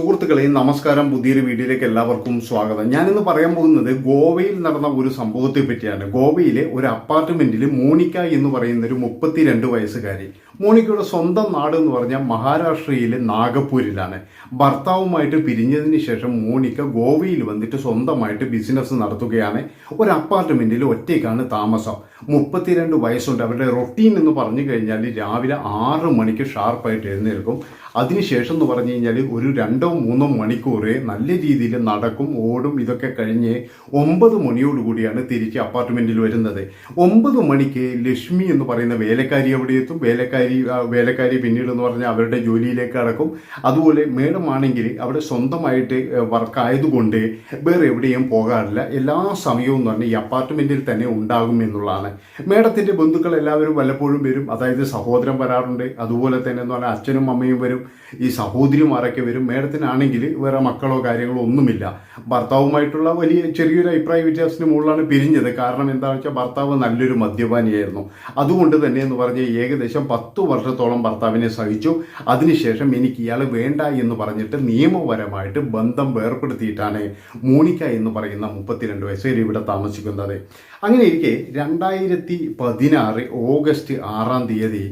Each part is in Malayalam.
സുഹൃത്തുക്കളെ നമസ്കാരം. പുതിയൊരു വീഡിയോയിലേക്ക് എല്ലാവർക്കും സ്വാഗതം. ഞാനിന്ന് പറയാൻ പോകുന്നത് ഗോവയിൽ നടന്ന ഒരു സംഭവത്തെ പറ്റിയാണ്. ഗോവയിലെ ഒരു അപ്പാർട്ട്മെന്റിൽ മോണിക്ക എന്ന് പറയുന്ന ഒരു മുപ്പത്തിരണ്ട് വയസ്സുകാരി. മോണിക്കയുടെ സ്വന്തം നാട് എന്ന് പറഞ്ഞാൽ മഹാരാഷ്ട്രയിലെ നാഗപ്പൂരിലാണ്. ഭർത്താവുമായിട്ട് പിരിഞ്ഞതിന് ശേഷം മോണിക്ക ഗോവയിൽ വന്നിട്ട് സ്വന്തമായിട്ട് ബിസിനസ് നടത്തുകയാണ്. ഒരു അപ്പാർട്ട്മെന്റിൽ ഒറ്റയ്ക്കാണ് താമസം. മുപ്പത്തിരണ്ട് വയസ്സുണ്ട്. അവരുടെ റൊട്ടീൻ എന്ന് പറഞ്ഞു കഴിഞ്ഞാൽ രാവിലെ ആറ് മണിക്ക് ഷാർപ്പായിട്ട് എഴുന്നേൽക്കും. അതിനുശേഷം എന്ന് പറഞ്ഞു കഴിഞ്ഞാൽ ഒരു രണ്ടോ മൂന്നോ മണിക്കൂർ നല്ല രീതിയിൽ നടക്കും ഓടും ഇതൊക്കെ കഴിഞ്ഞ് ഒമ്പത് മണിയോടുകൂടിയാണ് തിരിച്ച് അപ്പാർട്ട്മെന്റിൽ വരുന്നത്. ഒമ്പത് മണിക്ക് ലക്ഷ്മി എന്ന് പറയുന്ന വേലക്കാരി അവിടെ എത്തും. വേലക്കാരി വേലക്കാരി പിന്നീട് എന്ന് പറഞ്ഞാൽ അവരുടെ ജോലിയിലേക്ക് അടക്കും അതുപോലെ മേഡം ആണെങ്കിൽ അവിടെ സ്വന്തമായിട്ട് വർക്ക് ആയതുകൊണ്ട് വേറെ എവിടെയും പോകാറില്ല. എല്ലാ സമയവും എന്ന് പറഞ്ഞാൽ ഈ അപ്പാർട്ട്മെന്റിൽ തന്നെ ഉണ്ടാകും എന്നുള്ളതാണ്. മേഡത്തിന്റെ ബന്ധുക്കൾ എല്ലാവരും വല്ലപ്പോഴും വരും. അതായത് സഹോദരൻ വരാറുണ്ട്. അതുപോലെ തന്നെ എന്ന് പറഞ്ഞാൽ അച്ഛനും അമ്മയും വരും. ഈ സഹോദരിമാരൊക്കെ വരും. മേഡത്തിനാണെങ്കിൽ വേറെ മക്കളോ കാര്യങ്ങളോ ഒന്നുമില്ല. ഭർത്താവുമായിട്ടുള്ള വലിയ ചെറിയൊരു അഭിപ്രായ വ്യത്യാസത്തിന് മുകളിലാണ് പിരിഞ്ഞത്. കാരണം എന്താണെന്ന് വെച്ചാൽ ഭർത്താവ് നല്ലൊരു മദ്യപാനിയായിരുന്നു. അതുകൊണ്ട് തന്നെ എന്ന് പറഞ്ഞ് ഏകദേശം പത്ത് വർഷത്തോളം ഭർത്താവിനെ സഹിച്ചു. അതിനുശേഷം എനിക്ക് ഇയാൾ വേണ്ട എന്ന് പറഞ്ഞിട്ട് നിയമപരമായിട്ട് ബന്ധം വേർപ്പെടുത്തിയിട്ടാണ് മോണിക്ക എന്ന് പറയുന്ന മുപ്പത്തിരണ്ട് വയസ്സുകാരി ഇവിടെ താമസിക്കുന്നത്. അങ്ങനെ ഇരിക്കെ രണ്ടായിരത്തി പതിനാറ് ഓഗസ്റ്റ് ആറാം തീയതി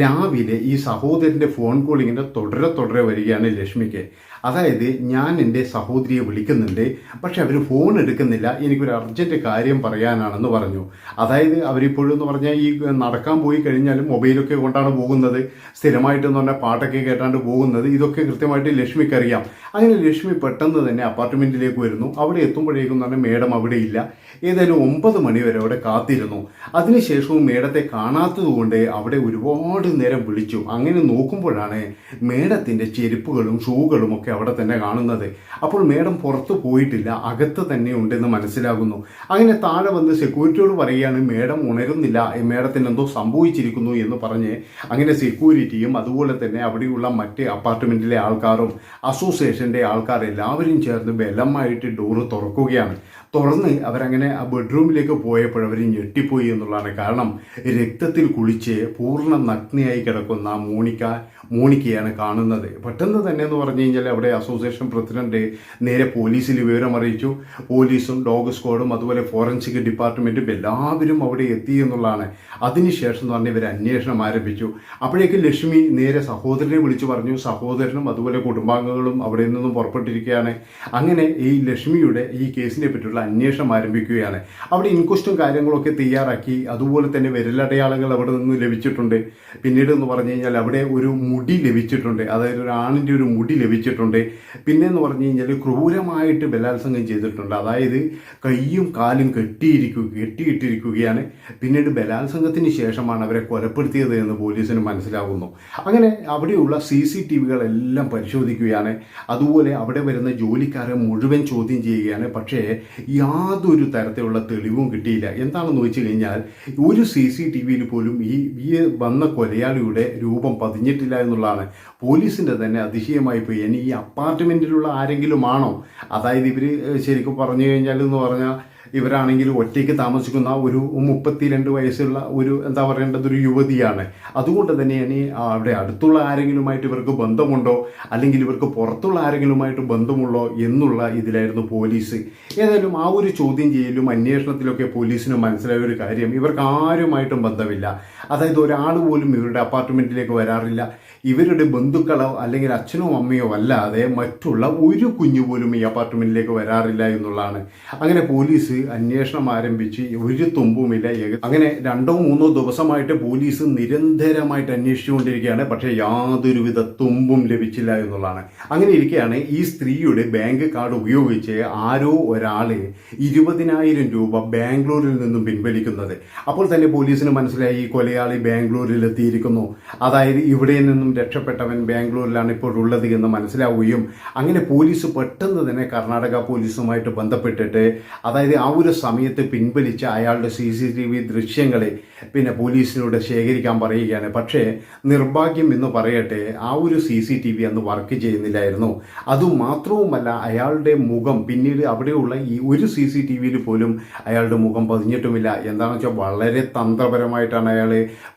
രാവിലെ ഈ സഹോദരന്റെ ഫോൺ കോളിങ്ങിന്റെ തുടരെ തുടരെ വരികയാണ് ലക്ഷ്മിക്ക്. അതായത് ഞാൻ എന്റെ സഹോദരിയെ വിളിക്കുന്നുണ്ട് പക്ഷെ അവർ ഫോൺ എടുക്കുന്നില്ല എനിക്കൊരു അർജന്റ് കാര്യം പറയാനാണെന്ന് പറഞ്ഞു. അതായത് അവരിപ്പോഴെന്ന് പറഞ്ഞാൽ ഈ നടക്കാൻ പോയി കഴിഞ്ഞാലും മൊബൈലൊക്കെ കൊണ്ടാണ് പോകുന്നത്. സ്ഥിരമായിട്ടെന്ന് പറഞ്ഞാൽ പാട്ടൊക്കെ കേട്ടാണ്ട് പോകുന്നത്. ഇതൊക്കെ കൃത്യമായിട്ട് ലക്ഷ്മിക്കറിയാം. അങ്ങനെ ലക്ഷ്മി പെട്ടെന്ന് തന്നെ അപ്പാർട്ട്മെന്റിലേക്ക് വരുന്നു. അവിടെ എത്തുമ്പോഴേക്കും തന്നെ മേഡം അവിടെ ഇല്ല. ഏതായാലും ഒമ്പത് മണി വരെ അവിടെ കാത്തിരുന്നു. അതിനുശേഷവും മേഡത്തെ കാണാത്തതുകൊണ്ട് അവിടെ ഒരുപാട് നേരം വിളിച്ചു. അങ്ങനെ നോക്കുമ്പോഴാണ് മേഡത്തിന്റെ ചെരുപ്പുകളും ഷൂകളും ഒക്കെ അവിടെ തന്നെ കാണുന്നത്. അപ്പോൾ മേഡം പുറത്തു പോയിട്ടില്ല. അകത്ത് തന്നെ ഉണ്ടെന്ന് മനസ്സിലാകുന്നു. അങ്ങനെ താഴെ വന്ന് സെക്യൂരിറ്റിയോട് പറയുകയാണ് മേഡം ഉണരുന്നില്ല. മേഡത്തിന് എന്തോ സംഭവിച്ചിരിക്കുന്നു എന്ന് പറഞ്ഞ് അങ്ങനെ സെക്യൂരിറ്റിയും അതുപോലെ തന്നെ അവിടെയുള്ള മറ്റ് അപ്പാർട്ട്മെന്റിലെ ആൾക്കാരും അസോസിയേഷന്റെ ആൾക്കാർ എല്ലാവരും ചേർന്ന് ബലമായിട്ട് ഡോറ് തുറക്കുകയാണ്. തുറന്ന് അവരങ്ങനെ ആ ബെഡ്റൂമിലേക്ക് പോയപ്പോൾ അവർ ഞെട്ടിപ്പോയി എന്നുള്ളതാണ് കാരണം രക്തത്തിൽ കുളിച്ച് പൂർണ നഗ്നയായി കിടക്കുന്ന മോണിക്ക മോണിക്കയാണ് കാണുന്നത്. പെട്ടെന്ന് തന്നെ എന്ന് പറഞ്ഞു കഴിഞ്ഞാൽ അസോസിയേഷൻ പ്രസിഡന്റ് നേരെ പോലീസിൽ വിവരം അറിയിച്ചു. പോലീസും ഡോഗ് സ്ക്വാഡും അതുപോലെ ഫോറൻസിക് ഡിപ്പാർട്ട്മെന്റും എല്ലാവരും അവിടെ എത്തി എന്നുള്ളതാണ്. അതിനുശേഷം തന്നെ ഇവർ അന്വേഷണം ആരംഭിച്ചു. അപ്പോഴേക്ക് ലക്ഷ്മി നേരെ സഹോദരനെ വിളിച്ചു പറഞ്ഞു. സഹോദരനും അതുപോലെ കുടുംബാംഗങ്ങളും അവിടെ നിന്നും പുറപ്പെട്ടിരിക്കുകയാണ്. അങ്ങനെ ഈ ലക്ഷ്മിയുടെ ഈ കേസിനെ പറ്റിയുള്ള അന്വേഷണം ആരംഭിക്കുകയാണ്. അവിടെ ഇൻക്വസ്റ്റും കാര്യങ്ങളൊക്കെ തയ്യാറാക്കി. അതുപോലെ തന്നെ വിരലടയാളങ്ങൾ അവിടെ നിന്ന് ലഭിച്ചിട്ടുണ്ട്. പിന്നീട് എന്ന് പറഞ്ഞു കഴിഞ്ഞാൽ അവിടെ ഒരു മുടി ലഭിച്ചിട്ടുണ്ട്. അതായത് ഒരു ആണിന്റെ ഒരു മുടി ലഭിച്ചിട്ടുണ്ട്. പിന്നെ എന്ന് പറഞ്ഞു കഴിഞ്ഞാൽ ക്രൂരമായിട്ട് ബലാത്സംഗം ചെയ്തിട്ടുണ്ട്. അതായത് കൈയും കാലും കെട്ടിയിരിക്കുക കെട്ടിയിട്ടിരിക്കുകയാണ്. പിന്നീട് ബലാത്സംഗത്തിന് ശേഷമാണ് അവരെ കൊലപ്പെടുത്തിയത് എന്ന് പോലീസിന് മനസ്സിലാകുന്നു അങ്ങനെ അവിടെയുള്ള സി സി ടി വികളെല്ലാം പരിശോധിക്കുകയാണ്. അതുപോലെ അവിടെ വരുന്ന ജോലിക്കാരെ മുഴുവൻ ചോദ്യം ചെയ്യുകയാണ്. പക്ഷേ യാതൊരു തരത്തിലുള്ള തെളിവും കിട്ടിയില്ല. എന്താണെന്ന് വെച്ച് കഴിഞ്ഞാൽ ഒരു സി സി ടി വിയിൽ പോലും ഈ ഈ വന്ന കൊലയാളിയുടെ രൂപം പതിഞ്ഞിട്ടില്ല എന്നുള്ളതാണ്. പോലീസിന്റെ തന്നെ അതിശയമായി പോയി. ഇനി ഈ അപ്പാർട്ട്മെന്റിലുള്ള ആരെങ്കിലും ആണോ അതായത് ഇവർ ശരിക്കും പറഞ്ഞു കഴിഞ്ഞാൽ എന്ന് പറഞ്ഞാൽ ഇവരാണെങ്കിൽ ഒറ്റയ്ക്ക് താമസിക്കുന്ന ഒരു മുപ്പത്തിരണ്ട് വയസ്സുള്ള ഒരു എന്താ പറയേണ്ടത് ഒരു യുവതിയാണ്. അതുകൊണ്ട് തന്നെയാണ് അവിടെ അടുത്തുള്ള ആരെങ്കിലുമായിട്ട് ഇവർക്ക് ബന്ധമുണ്ടോ? അല്ലെങ്കിൽ ഇവർക്ക് പുറത്തുള്ള ആരെങ്കിലുമായിട്ട് ബന്ധമുള്ളോ എന്നുള്ള ഇതിലായിരുന്നു പോലീസ്. ഏതായാലും ആ ഒരു ചോദ്യം ചെയ്യലും അന്വേഷണത്തിലൊക്കെ പോലീസിന് മനസ്സിലായ ഒരു കാര്യം ഇവർക്ക് ആരുമായിട്ടും ബന്ധമില്ല. അതായത് ഒരാൾ പോലും ഇവരുടെ അപ്പാർട്ട്മെന്റിലേക്ക് വരാറില്ല. ഇവരുടെ ബന്ധുക്കളോ അല്ലെങ്കിൽ അച്ഛനോ അമ്മയോ അല്ലാതെ മറ്റുള്ള ഒരു കുഞ്ഞു പോലും ഈ അപ്പാർട്ട്മെന്റിലേക്ക് വരാറില്ല എന്നുള്ളതാണ്. അങ്ങനെ പോലീസ് അന്വേഷണം ആരംഭിച്ച് ഒരു തുമ്പുമില്ല അങ്ങനെ രണ്ടോ മൂന്നോ ദിവസമായിട്ട് പോലീസ് നിരന്തരമായിട്ട് അന്വേഷിച്ചുകൊണ്ടിരിക്കുകയാണ്. പക്ഷേ യാതൊരുവിധ തുമ്പും ലഭിച്ചില്ല എന്നുള്ളതാണ്. അങ്ങനെ ഇരിക്കുകയാണ് ഈ സ്ത്രീയുടെ ബാങ്ക് കാർഡ് ഉപയോഗിച്ച് ആരോ ഒരാൾ ഇരുപതിനായിരം രൂപ ബാംഗ്ലൂരിൽ നിന്നും പിൻവലിക്കുന്നത്. അപ്പോൾ തന്നെ പോലീസിന് മനസ്സിലായി ഈ കൊലയാളി ബാംഗ്ലൂരിൽ എത്തിയിരിക്കുന്നു അതായത് ഇവിടെ നിന്നും രക്ഷപ്പെട്ടവൻ ബാംഗ്ലൂരിലാണ് ഇപ്പോൾ ഉള്ളത് എന്ന് മനസ്സിലാവുകയും അങ്ങനെ പോലീസ് പെട്ടെന്ന് തന്നെ കർണാടക പോലീസുമായിട്ട് ബന്ധപ്പെട്ടിട്ട് അതായത് ആ ഒരു സമയത്ത് പിൻവലിച്ച അയാളുടെ സി സി ടി വി ദൃശ്യങ്ങളെ പിന്നെ പോലീസിനോട് ശേഖരിക്കാൻ പറയുകയാണ്. പക്ഷേ നിർഭാഗ്യം എന്ന് പറയട്ടെ ആ ഒരു സി സി ടി വി അന്ന് വർക്ക് ചെയ്യുന്നില്ലായിരുന്നു. അതുമാത്രവുമല്ല അയാളുടെ മുഖം പിന്നീട് അവിടെയുള്ള ഈ ഒരു സി സി ടി വിയിൽ പോലും അയാളുടെ മുഖം പതിഞ്ഞിട്ടുമില്ല. എന്താണെന്ന് വെച്ചാൽ വളരെ തന്ത്രപരമായിട്ടാണ് അയാൾ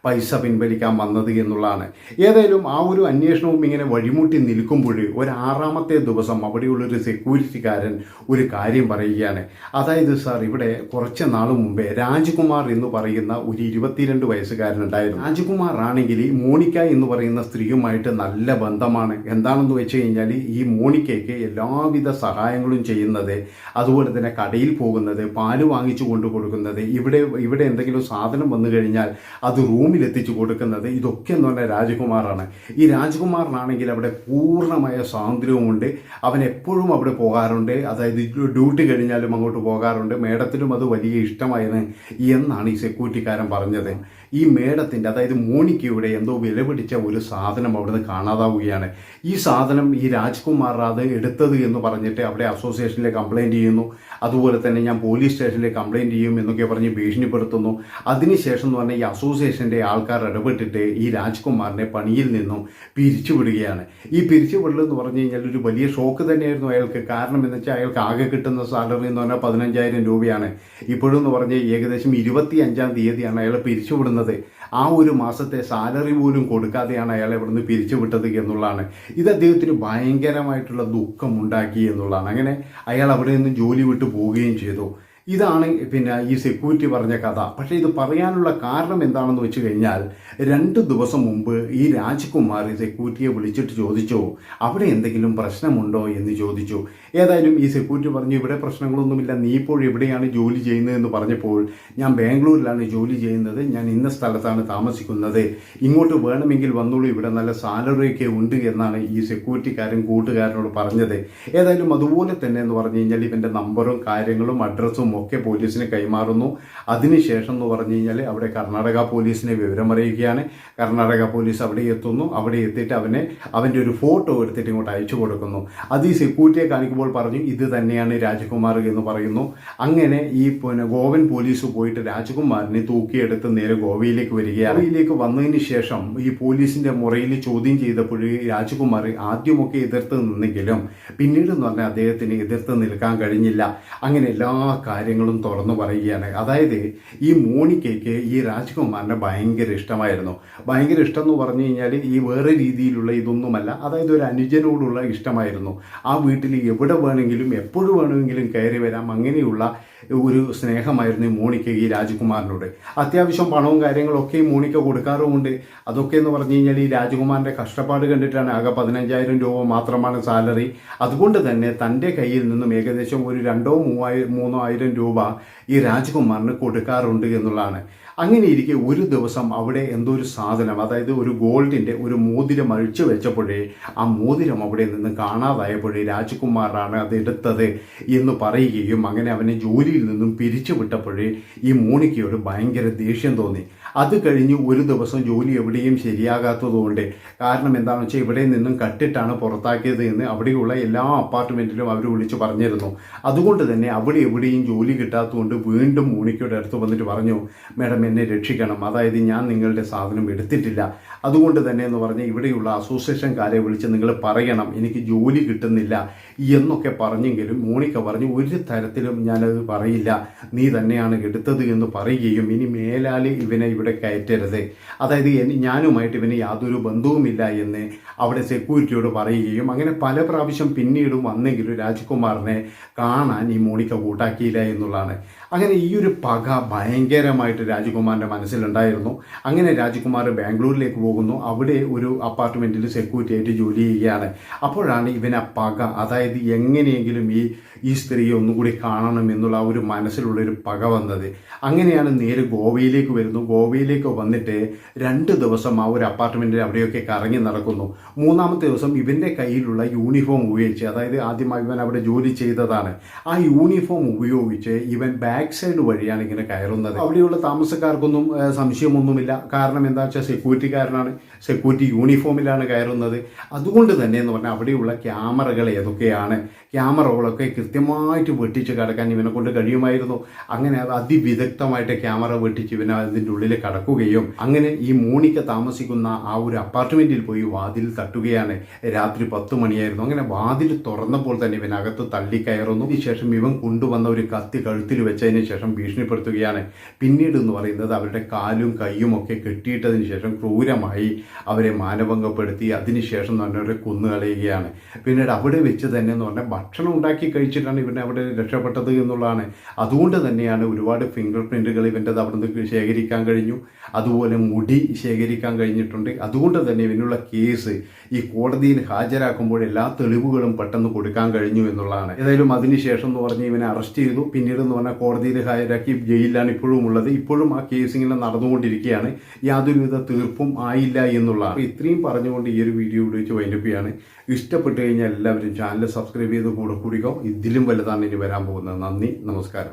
പൈസ പിൻവലിക്കാൻ വന്നത് എന്നുള്ളതാണ്. ഏതായാലും ആ ഒരു അന്വേഷണവും ഇങ്ങനെ വഴിമുട്ടി നിൽക്കുമ്പോൾ ഒരു ആറാമത്തെ ദിവസം അവിടെയുള്ളൊരു സെക്യൂരിറ്റിക്കാരൻ ഒരു കാര്യം പറയുകയാണ്. അതായത് സാർ ഇവിടെ കുറച്ച് നാൾ മുമ്പേ രാജ്കുമാർ എന്ന് പറയുന്ന ഒരു ഇരുപത്തിരണ്ട് വയസ്സുകാരനുണ്ടായിരുന്നു രാജ്കുമാർ ആണെങ്കിൽ ഈ മോണിക്ക എന്ന് പറയുന്ന സ്ത്രീയുമായിട്ട് നല്ല ബന്ധമാണ്. എന്താണെന്ന് വെച്ച് കഴിഞ്ഞാൽ ഈ മോണിക്കയ്ക്ക് എല്ലാവിധ സഹായങ്ങളും ചെയ്യുന്നത് അതുപോലെ തന്നെ കടയിൽ പോകുന്നത് പാൽ വാങ്ങിച്ചു കൊണ്ടു കൊടുക്കുന്നത് ഇവിടെ ഇവിടെ എന്തെങ്കിലും സാധനം വന്നു കഴിഞ്ഞാൽ അത് റൂമിൽ എത്തിച്ചു കൊടുക്കുന്നത് ഇതൊക്കെ എന്ന് പറഞ്ഞാൽ രാജകുമാറാണ്. ഈ രാജകുമാറിനാണെങ്കിൽ അവിടെ പൂർണമായ സ്വാതന്ത്ര്യവുമുണ്ട്. അവൻ എപ്പോഴും അവിടെ പോകാറുണ്ട്. അതായത് ഡ്യൂട്ടി കഴിഞ്ഞാലും അങ്ങോട്ട് പോകാറുണ്ട്. മേഡത്തിനും അത് വലിയ ഇഷ്ടമായിരുന്നു എന്നാണ് ഈ സെക്യൂരിറ്റിക്കാരൻ പറഞ്ഞത്. ഈ മേടത്തിന്റെ അതായത് മോണിക്കയുടെ എന്തോ വില പിടിച്ച ഒരു സാധനം അവിടുന്ന് കാണാതാവുകയാണ്. ഈ സാധനം ഈ രാജ്കുമാർ അത് എടുത്തത് എന്ന് പറഞ്ഞിട്ട് അവിടെ അസോസിയേഷനിലെ കംപ്ലൈന്റ് ചെയ്യുന്നു. അതുപോലെ തന്നെ ഞാൻ പോലീസ് സ്റ്റേഷനിൽ കംപ്ലൈന്റ് ചെയ്യും എന്നൊക്കെ പറഞ്ഞ് ഭീഷണിപ്പെടുത്തുന്നു. അതിനുശേഷം എന്ന് പറഞ്ഞാൽ ഈ അസോസിയേഷന്റെ ആൾക്കാർ ഇടപെട്ടിട്ട് ഈ രാജ്കുമാറിനെ പണിയിൽ നിന്നും പിരിച്ചുവിടുകയാണ്. ഈ പിരിച്ചുവിടൽ എന്ന് പറഞ്ഞു കഴിഞ്ഞാൽ ഒരു വലിയ ഷോക്ക് തന്നെയായിരുന്നു അയാൾക്ക്. കാരണം എന്ന് വെച്ചാൽ അയാൾക്ക് ആകെ കിട്ടുന്ന സാലറി എന്ന് പറഞ്ഞാൽ പതിനഞ്ചായിരം രൂപയാണ്. ഇപ്പോഴെന്ന് പറഞ്ഞാൽ ഏകദേശം ഇരുപത്തി അഞ്ചാം തീയതിയാണ് അയാൾ പിരിച്ചുവിടുന്നത്. ആ ഒരു മാസത്തെ സാലറി പോലും കൊടുക്കാതെയാണ് അയാൾ ഇവിടുന്ന് പിരിച്ചുവിട്ടത് എന്നുള്ളതാണ്. ഇത് അദ്ദേഹത്തിന് ഭയങ്കരമായിട്ടുള്ള ദുഃഖം ഉണ്ടാക്കി എന്നുള്ളതാണ്. അങ്ങനെ അയാൾ അവിടെ നിന്ന് ജോലി വിട്ടു പോവുകയും ചെയ്തു. ഇതാണ് പിന്നെ ഈ സെക്യൂരിറ്റി പറഞ്ഞ കഥ. പക്ഷേ ഇത് പറയാനുള്ള കാരണം എന്താണെന്ന് വെച്ച് കഴിഞ്ഞാൽ രണ്ട് ദിവസം മുമ്പ് ഈ രാജ്കുമാർ സെക്യൂരിറ്റിയെ വിളിച്ചിട്ട് ചോദിച്ചു അവിടെ എന്തെങ്കിലും പ്രശ്നമുണ്ടോ? എന്ന് ചോദിച്ചു. ഏതായാലും ഈ സെക്യൂരിറ്റി പറഞ്ഞു ഇവിടെ പ്രശ്നങ്ങളൊന്നുമില്ല നീ ഇപ്പോൾ എവിടെയാണ് ജോലി ചെയ്യുന്നതെന്ന് പറഞ്ഞപ്പോൾ ഞാൻ ബാംഗ്ലൂരിലാണ് ജോലി ചെയ്യുന്നത് ഞാൻ ഇന്ന സ്ഥലത്താണ് താമസിക്കുന്നത്. ഇങ്ങോട്ട് വേണമെങ്കിൽ വന്നോളൂ ഇവിടെ നല്ല സാലറിയൊക്കെ ഉണ്ട് എന്നാണ് ഈ സെക്യൂരിറ്റിക്കാരൻ കൂട്ടുകാരനോട് പറഞ്ഞത്. ഏതായാലും അതുപോലെ തന്നെ എന്ന് പറഞ്ഞു കഴിഞ്ഞാൽ ഇവന്റെ നമ്പറും കാര്യങ്ങളും അഡ്രസ്സും ഒക്കെ പോലീസിന് കൈമാറുന്നു. അതിനുശേഷം എന്ന് പറഞ്ഞു കഴിഞ്ഞാൽ അവിടെ കർണാടക പോലീസിനെ വിവരം അറിയിക്കുകയാണ്. കർണാടക പോലീസ് അവിടെ എത്തുന്നു. അവിടെ എത്തിയിട്ട് അവനെ അവന്റെ ഒരു ഫോട്ടോ എടുത്തിട്ട് ഇങ്ങോട്ട് അയച്ചു കൊടുക്കുന്നു. അത് ഈ സെക്യൂരിറ്റിയെ കാണിക്കുമ്പോൾ പറഞ്ഞു ഇത് തന്നെയാണ് രാജകുമാർ എന്ന് പറയുന്നു. അങ്ങനെ ഈ പിന്നെ ഗോവൻ പോലീസ് പോയിട്ട് രാജകുമാറിനെ തൂക്കിയെടുത്ത് നേരെ ഗോവയിലേക്ക് വരികയാണ്. ഗോവയിലേക്ക് വന്നതിന് ശേഷം ഈ പോലീസിന്റെ മുറയിൽ ചോദ്യം ചെയ്തപ്പോൾ രാജകുമാർ ആദ്യമൊക്കെ എതിർത്ത് നിന്നെങ്കിലും പിന്നീട് എന്ന് പറഞ്ഞാൽ അദ്ദേഹത്തിന് എതിർത്ത് നിൽക്കാൻ കഴിഞ്ഞില്ല. അങ്ങനെ എല്ലാ കാര്യങ്ങളും തുറന്നു പറയുകയാണ്. അതായത് ഈ മോണിക്കയ്ക്ക് ഈ രാജകുമാറിനെ ഭയങ്കര ഇഷ്ടമായിരുന്നു. ഭയങ്കര ഇഷ്ടം എന്ന് പറഞ്ഞു കഴിഞ്ഞാൽ ഈ വേറെ രീതിയിലുള്ള ഇതൊന്നുമല്ല. അതായത് ഒരു അനുജനോടുള്ള ഇഷ്ടമായിരുന്നു. ആ വീട്ടിൽ എവിടെ വേണമെങ്കിലും എപ്പോഴും വേണമെങ്കിലും കയറി വരാം. അങ്ങനെയുള്ള ഒരു സ്നേഹമായിരുന്നു മോണിക്ക ഈ രാജകുമാരനോട് അത്യാവശ്യം പണവും കാര്യങ്ങളൊക്കെ മോണിക്ക കൊടുക്കാറുമുണ്ട്. അതൊക്കെ എന്ന് പറഞ്ഞു കഴിഞ്ഞാൽ ഈ രാജകുമാറിന്റെ കഷ്ടപ്പാട് കണ്ടിട്ടാണ് ആകെ പതിനഞ്ചായിരം രൂപ മാത്രമാണ് സാലറി. അതുകൊണ്ട് തന്നെ തന്റെ കയ്യിൽ നിന്നും ഏകദേശം ഒരു രണ്ടോ മൂവായിരം മൂന്നോ ആയിരം രൂപ ഈ രാജകുമാറിന് കൊടുക്കാറുണ്ട് എന്നുള്ളതാണ്. അങ്ങനെ ഇരിക്കെ ഒരു ദിവസം അവിടെ എന്തോ ഒരു സാധനം അതായത് ഒരു ഗോൾഡിന്റെ ഒരു മോതിരം അഴിച്ചു വെച്ചപ്പോഴേ ആ മോതിരം അവിടെ നിന്ന് കാണാതായപ്പോഴേ രാജകുമാറാണ് അത് എടുത്തത് എന്ന് പറയുകയും അങ്ങനെ അവനെ ജോലിയിൽ നിന്നും പിരിച്ചു വിട്ടപ്പോഴേ ഈ മോണിക്കയോട് ഭയങ്കര ദേഷ്യം തോന്നി. അത് കഴിഞ്ഞ് ഒരു ദിവസം ജോലി എവിടെയും ശരിയാകാത്തതുകൊണ്ട്. കാരണം എന്താണെന്ന് വെച്ചാൽ ഇവിടെ നിന്നും കട്ടിട്ടാണ് പുറത്താക്കിയത് എന്ന് അവിടെയുള്ള എല്ലാ അപ്പാർട്ട്മെന്റിലും അവർ വിളിച്ച് പറഞ്ഞിരുന്നു. അതുകൊണ്ട് തന്നെ അവിടെ എവിടെയും ജോലി കിട്ടാത്തതുകൊണ്ട് വീണ്ടും മോണിക്കയുടെ അടുത്ത് വന്നിട്ട് പറഞ്ഞു മാഡം എന്നെ രക്ഷിക്കണം. അതായത് ഞാൻ നിങ്ങളുടെ സാധനം എടുത്തിട്ടില്ല. അതുകൊണ്ട് തന്നെ എന്ന് പറഞ്ഞാൽ ഇവിടെയുള്ള അസോസിയേഷൻകാരെ വിളിച്ച് നിങ്ങൾ പറയണം. എനിക്ക് ജോലി കിട്ടുന്നില്ല. എന്നൊക്കെ പറഞ്ഞെങ്കിലും മോണിക്ക പറഞ്ഞു ഒരു തരത്തിലും ഞാനത് പറയില്ല. നീ തന്നെയാണ് എടുത്തത് എന്ന് പറയുകയും ഇനി മേലാൽ ഇവനെ ഇവിടെ കയറ്റരുത്. അതായത് ഞാനുമായിട്ട് ഇവന് യാതൊരു ബന്ധവുമില്ല എന്ന് അവിടെ സെക്യൂരിറ്റിയോട് പറയുകയും അങ്ങനെ പല പ്രാവശ്യം പിന്നീടും വന്നെങ്കിലും രാജ്കുമാറിനെ കാണാൻ ഈ മോണിക്ക കൂട്ടാക്കിയില്ല എന്നുള്ളതാണ്. അങ്ങനെ ഈ ഒരു പക ഭയങ്കരമായിട്ട് രാജകുമാറിന്റെ മനസ്സിലുണ്ടായിരുന്നു. അങ്ങനെ രാജകുമാർ ബാംഗ്ലൂരിലേക്ക് പോകുന്നു. അവിടെ ഒരു അപ്പാർട്ട്മെന്റിൽ സെക്യൂരിറ്റി ആയിട്ട് ജോലി ചെയ്യുകയാണ്. അപ്പോഴാണ് ഇവൻ ആ പക അതായത് എങ്ങനെയെങ്കിലും ഈ ഈ സ്ത്രീയെ ഒന്നുകൂടി കാണണം എന്നുള്ള ആ ഒരു മനസ്സിലുള്ളൊരു പക വന്നത്. അങ്ങനെയാണ് നേരെ ഗോവയിലേക്ക് വരുന്നു. ഗോവയിലേക്ക് വന്നിട്ട് രണ്ട് ദിവസം ആ ഒരു അപ്പാർട്ട്മെന്റിൽ അവിടെയൊക്കെ കറങ്ങി നടക്കുന്നു. മൂന്നാമത്തെ ദിവസം ഇവന്റെ കയ്യിലുള്ള യൂണിഫോം ഉപയോഗിച്ച് അതായത് ആദ്യമായി ഇവൻ അവിടെ ജോലി ചെയ്തതാണ്. ആ യൂണിഫോം ഉപയോഗിച്ച് ഇവൻ ബാക്ക് സൈഡ് വഴിയാണ് ഇങ്ങനെ കയറുന്നത്. അവിടെയുള്ള താമസക്കാർക്കൊന്നും സംശയമൊന്നുമില്ല. കാരണം എന്താ വെച്ചാൽ സെക്യൂരിറ്റിക്കാരനാണ് സെക്യൂരിറ്റി യൂണിഫോമിലാണ് കയറുന്നത്. അതുകൊണ്ട് തന്നെ എന്ന് പറഞ്ഞാൽ അവിടെയുള്ള ക്യാമറകൾ ഏതൊക്കെയാണ്? ക്യാമറകളൊക്കെ കൃത്യമായിട്ട് വെട്ടിച്ച് കടക്കാൻ ഇവനെ കൊണ്ട് കഴിയുമായിരുന്നു. അങ്ങനെ അത് അതിവിദഗ്ധമായിട്ട് ക്യാമറ വെട്ടിച്ച് ഇവനെ അതിന്റെ ഉള്ളിൽ കടക്കുകയും അങ്ങനെ ഈ മോണിക്ക താമസിക്കുന്ന ആ ഒരു അപ്പാർട്ട്മെന്റിൽ പോയി വാതിൽ തട്ടുകയാണ്. രാത്രി പത്ത് മണിയായിരുന്നു. അങ്ങനെ വാതിൽ തുറന്നപ്പോൾ തന്നെ ഇവൻ അകത്ത് തള്ളിക്കയറുന്നു ശേഷം ഇവൻ കൊണ്ടുവന്ന ഒരു കത്തി കഴുത്തിൽ വെച്ചതിന് ശേഷം ഭീഷണിപ്പെടുത്തുകയാണ്. പിന്നീട് എന്ന് പറയുന്നത് അവരുടെ കാലും കൈയും ഒക്കെ കെട്ടിയിട്ടതിന് ശേഷം ക്രൂരമായി അവരെ മാനഭംഗപ്പെടുത്തി അതിനുശേഷം തന്നെ അവരെ കൊന്നുകളയുകയാണ്. പിന്നീട് അവിടെ വെച്ച് തന്നെ എന്ന് പറഞ്ഞാൽ ഭക്ഷണം ഉണ്ടാക്കി കഴിച്ചിട്ടാണ് ഇവനെ അവിടെ രക്ഷപ്പെട്ടത് എന്നുള്ളതാണ്. അതുകൊണ്ട് തന്നെയാണ് ഒരുപാട് ഫിംഗർ പ്രിന്റുകൾ ഇവന്റെ അവിടെ നിന്ന് ശേഖരിക്കാൻ കഴിഞ്ഞു. അതുപോലെ മുടി ശേഖരിക്കാൻ കഴിഞ്ഞിട്ടുണ്ട്. അതുകൊണ്ട് തന്നെ ഇവനുള്ള കേസ് ഈ കോടതിയിൽ ഹാജരാക്കുമ്പോൾ എല്ലാ തെളിവുകളും പെട്ടെന്ന് കൊടുക്കാൻ കഴിഞ്ഞു എന്നുള്ളതാണ്. ഏതായാലും അതിനുശേഷം എന്ന് പറഞ്ഞ് ഇവനെ അറസ്റ്റ് ചെയ്തു. പിന്നീട് എന്ന് പറഞ്ഞാൽ കോടതിയിൽ ഹാജരാക്കി ജയിലിലാണ് ഇപ്പോഴും ഉള്ളത് ഇപ്പോഴും ആ കേസ് ഇങ്ങനെ നടന്നുകൊണ്ടിരിക്കുകയാണ്. യാതൊരുവിധ തീർപ്പും ആയില്ല എന്നുള്ളതാണ്. ഇത്രയും പറഞ്ഞുകൊണ്ട് ഈ ഒരു വീഡിയോ ഉപയോഗിച്ച് വൈൻഡപ്പ് ഇഷ്ടപ്പെട്ടു കഴിഞ്ഞാൽ എല്ലാവരും ചാനൽ സബ്സ്ക്രൈബ് ചെയ്ത്. കൂടെ കൂടിക്കോ. ഇതിലും വലുതാണ് ഇനി വരാൻ പോകുന്നത്. നന്ദി നമസ്കാരം.